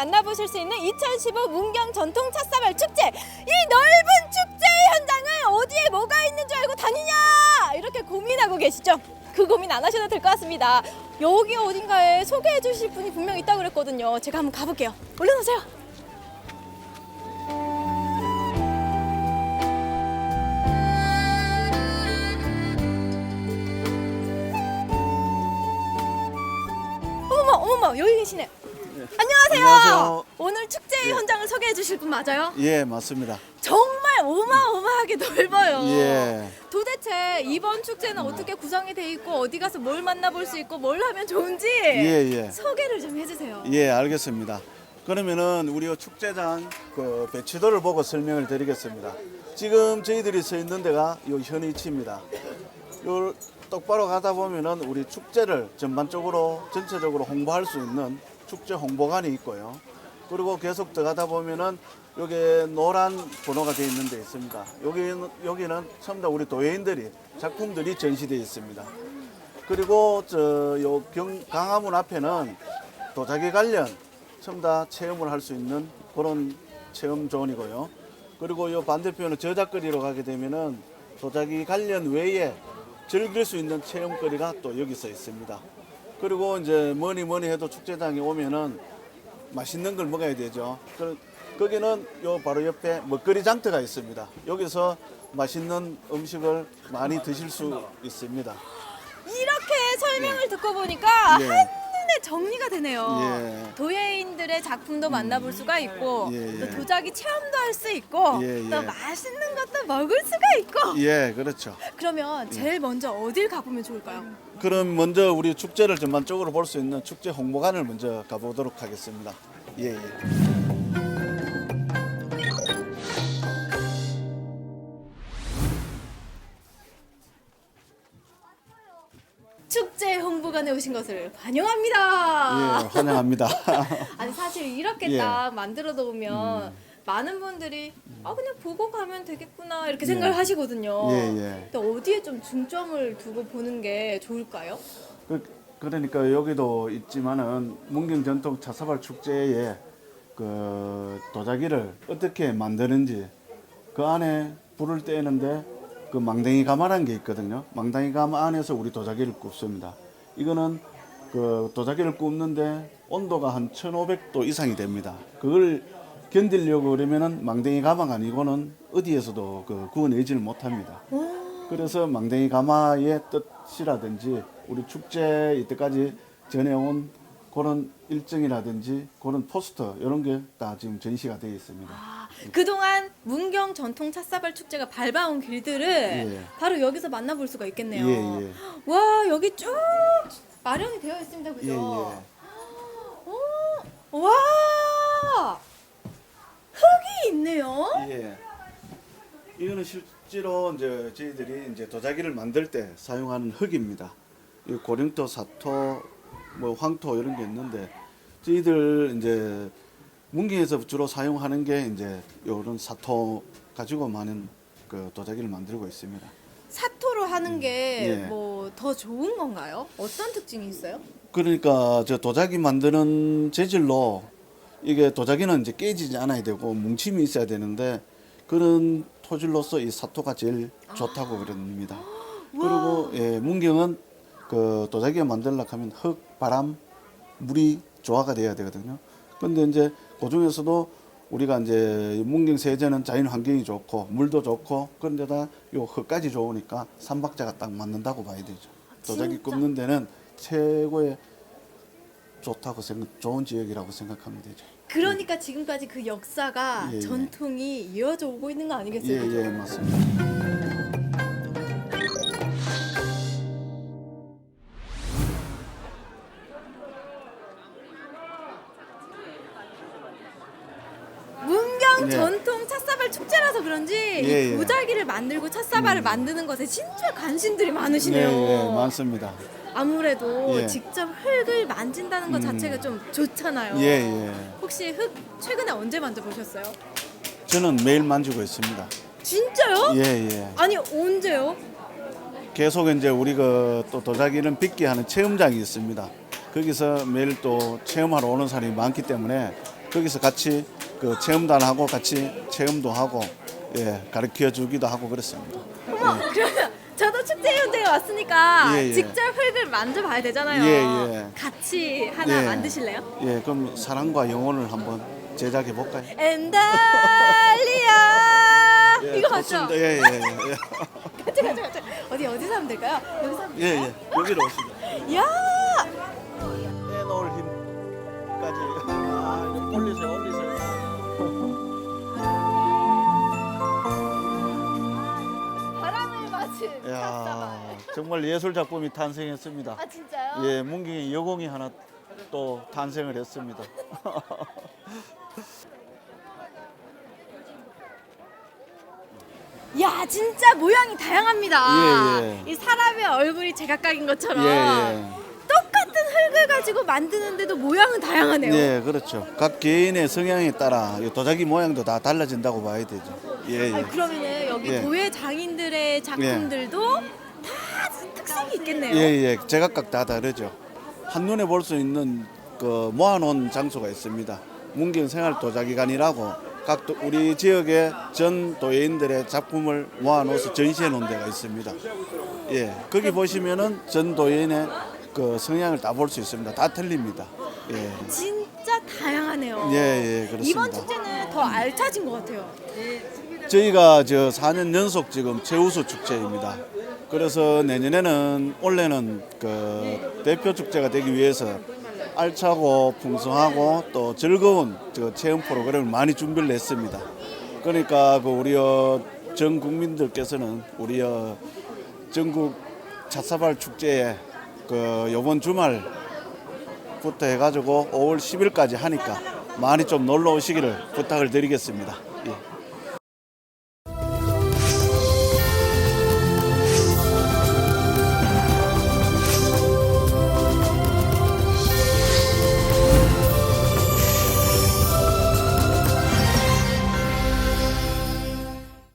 만나보실 수 있는 2015 문경 전통 찻사발 축제. 이 넓은 축제 현장을 어디에 뭐가 있는 줄 알고 다니냐 이렇게 고민하고 계시죠? 그 고민 안 하셔도 될 것 같습니다. 여기 어딘가에 소개해 주실 분이 분명 있다고 그랬거든요. 제가 한번 가볼게요. 얼른 오세요. 어머머, 어머머, 여기 계시네. 안녕하세요. 안녕하세요. 오늘 축제 현장을 소개해 주실 분 맞아요? 예, 맞습니다. 정말 어마어마하게 넓어요. 예. 도대체 이번 축제는 어떻게 구성이 돼 있고 어디 가서 뭘 만나볼 수 있고 뭘 하면 좋은지 예, 예. 소개를 좀 해주세요. 예, 알겠습니다. 그러면은 우리 축제장 그 배치도를 보고 설명을 드리겠습니다. 지금 저희들이 서 있는 데가 요 현위치입니다. 요 똑바로 가다 보면은 우리 축제를 전반적으로 전체적으로 홍보할 수 있는 축제 홍보관이 있고요. 그리고 계속 들어가다 보면은 여기에 노란 번호가 되어 있는 데 있습니다. 여기는 여기는 전부 다 우리 도예인들이 작품들이 전시되어 있습니다. 그리고 저요 강화문 앞에는 도자기 관련 전부 다 체험을 할 수 있는 그런 체험 존이고요. 그리고 요 반대편은 저작거리로 가게 되면은 도자기 관련 외에 즐길 수 있는 체험거리가 또 여기서 있습니다. 그리고 이제 뭐니 뭐니 해도 축제장에 오면은 맛있는 걸 먹어야 되죠. 그, 거기는 요 바로 옆에 먹거리 장터가 있습니다. 여기서 맛있는 음식을 많이 드실 수 있습니다. 이렇게 설명을 듣고 보니까 예. 한 눈에 정리가 되네요. 예. 도예인들의 작품도 만나볼 수가 있고 예, 예. 또 도자기 체험도 할 수 있고 예, 또 예. 맛있는 것도 먹을 수가 있고 예, 그렇죠. 그러면 제일 먼저 어딜 가보면 좋을까요? 그럼 먼저 우리 축제를 전반적으로 볼 수 있는 축제 홍보관을 먼저 가보도록 하겠습니다. 예, 예. 홍보관에 오신 것을 환영합니다. 예, 환영합니다. 아니 사실 이렇게 예. 음. 딱 만들어 놓으면 많은 분들이 아 그냥 보고 가면 되겠구나 이렇게 생각을 예. 하시거든요. 예, 예. 근데 어디에 좀 중점을 두고 보는 게 좋을까요? 그, 그러니까 여기도 있지만은 문경 전통 차사발 축제에 그 도자기를 어떻게 만드는지 그 안에 불을 떼는데 그 망댕이 가마라는 게 있거든요. 망댕이 가마 안에서 우리 도자기를 굽습니다. 이거는 그 도자기를 굽는데 온도가 한 1,500도 이상이 됩니다. 그걸 견디려고 그러면은 망댕이 가마가 아니고는 어디에서도 그 구워내지를 못합니다. 그래서 망댕이 가마의 뜻이라든지 우리 축제 이때까지 전해온 그런 일정이라든지 그런 포스터 이런 게 다 지금 전시가 되어 있습니다. 아, 그동안 문경 전통 찻사발 축제가 밟아온 길들을 예. 바로 여기서 만나볼 수가 있겠네요. 예, 예. 와 여기 쭉 마련이 되어 있습니다, 그죠? 예, 예. 오, 와 흙이 있네요. 예. 이거는 실제로 이제 저희들이 이제 도자기를 만들 때 사용하는 흙입니다. 이 고령토, 사토, 뭐 황토 이런 게 있는데 저희들 이제 문경에서 주로 사용하는 게 이제 이런 사토 가지고 많은 그 도자기를 만들고 있습니다. 사토로 하는 게 예. 뭐 더 좋은 건가요? 어떤 특징이 있어요? 그러니까 저 도자기 만드는 재질로 이게 도자기는 이제 깨지지 않아야 되고 뭉침이 있어야 되는데 그런 토질로서 이 사토가 제일 좋다고 그럽니다. 그리고 예, 문경은 그 도자기를 만들려고 하면 흙, 바람, 물이 조화가 돼야 되거든요. 근데 이제 그 중에서도 우리가 이제 문경 세제는 자연 환경이 좋고 물도 좋고 그런데다 요 흙까지 좋으니까 삼박자가 딱 맞는다고 봐야 되죠. 도자기 진짜? 굽는 데는 최고의 좋다고 생각, 좋은 지역이라고 생각하면 되죠. 그러니까 지금까지 그 역사가 예, 예. 전통이 이어져 오고 있는 거 아니겠어요? 예? 예, 맞습니다. 찻사발 축제라서 그런지 예, 이 예. 도자기를 만들고 찻사발을 만드는 것에 진짜 관심들이 많으시네요. 예, 예, 많습니다. 아무래도 예. 직접 흙을 만진다는 것 음. 자체가 좀 좋잖아요. 예, 예. 혹시 흙 최근에 언제 만져보셨어요? 저는 매일 만지고 있습니다. 진짜요? 예, 예. 아니 언제요? 계속 이제 우리 그또 도자기는 빚기 하는 체험장이 있습니다. 거기서 매일 또 체험하러 오는 사람이 많기 때문에 거기서 같이 그 체험단하고 같이 체험도 하고 예, 가르쳐 주기도 하고 그렇습니다. 어머 그러면 저도 축제 현장에 왔으니까 예, 예. 직접 흙을 만져봐야 되잖아요. 예, 예. 같이 하나 예. 만드실래요? 예, 그럼 사랑과 영혼을 한번 제작해 볼까요? 엔달리아 이거 맞죠? 좋습니다. 예, 예, 예. 예. 같이 같이 같이 어디 어디서 하면 될까요? 여기서 하면 예, 될까요? 예. 여기로 오시죠. 야 야. 정말 예술 작품이 탄생했습니다. 아 진짜요? 예, 문경의 여공이 하나 또 탄생을 했습니다. 야 진짜 모양이 다양합니다. 예, 예. 이 사람의 얼굴이 제각각인 것처럼 예, 예. 똑같은 흙을 가지고 만드는데도 모양은 다양하네요. 네, 그렇죠. 각 개인의 성향에 따라 이 도자기 모양도 다 달라진다고 봐야 되죠. 예, 아니, 예. 그러면은 여기 예. 도예 장인들의 작품들도 다 특색이 있겠네요. 예, 예. 제각각 다 다르죠. 한 눈에 볼 수 있는 그 모아놓은 장소가 있습니다. 문경 생활 도자기관이라고 각 도- 우리 지역의 전 도예인들의 작품을 모아놓아서 전시해 놓은 데가 있습니다. 예, 거기 보시면은 전 도예인의 그 성향을 다 볼 수 있습니다. 다 틀립니다. 예, 진짜 다양하네요. 예, 예, 그렇습니다. 이번 축제는 더 알차진 것 같아요. 저희가 저 4년 연속 지금 최우수 축제입니다. 그래서 내년에는 올해는 그 대표 축제가 되기 위해서 알차고 풍성하고 또 즐거운 저 체험 프로그램을 많이 준비를 했습니다. 그러니까 그 우리 어, 전 국민들께서는 우리 어, 전국 찻사발 축제에 그 이번 주말부터 해가지고 5월 10일까지 하니까 많이 좀 놀러 오시기를 부탁을 드리겠습니다.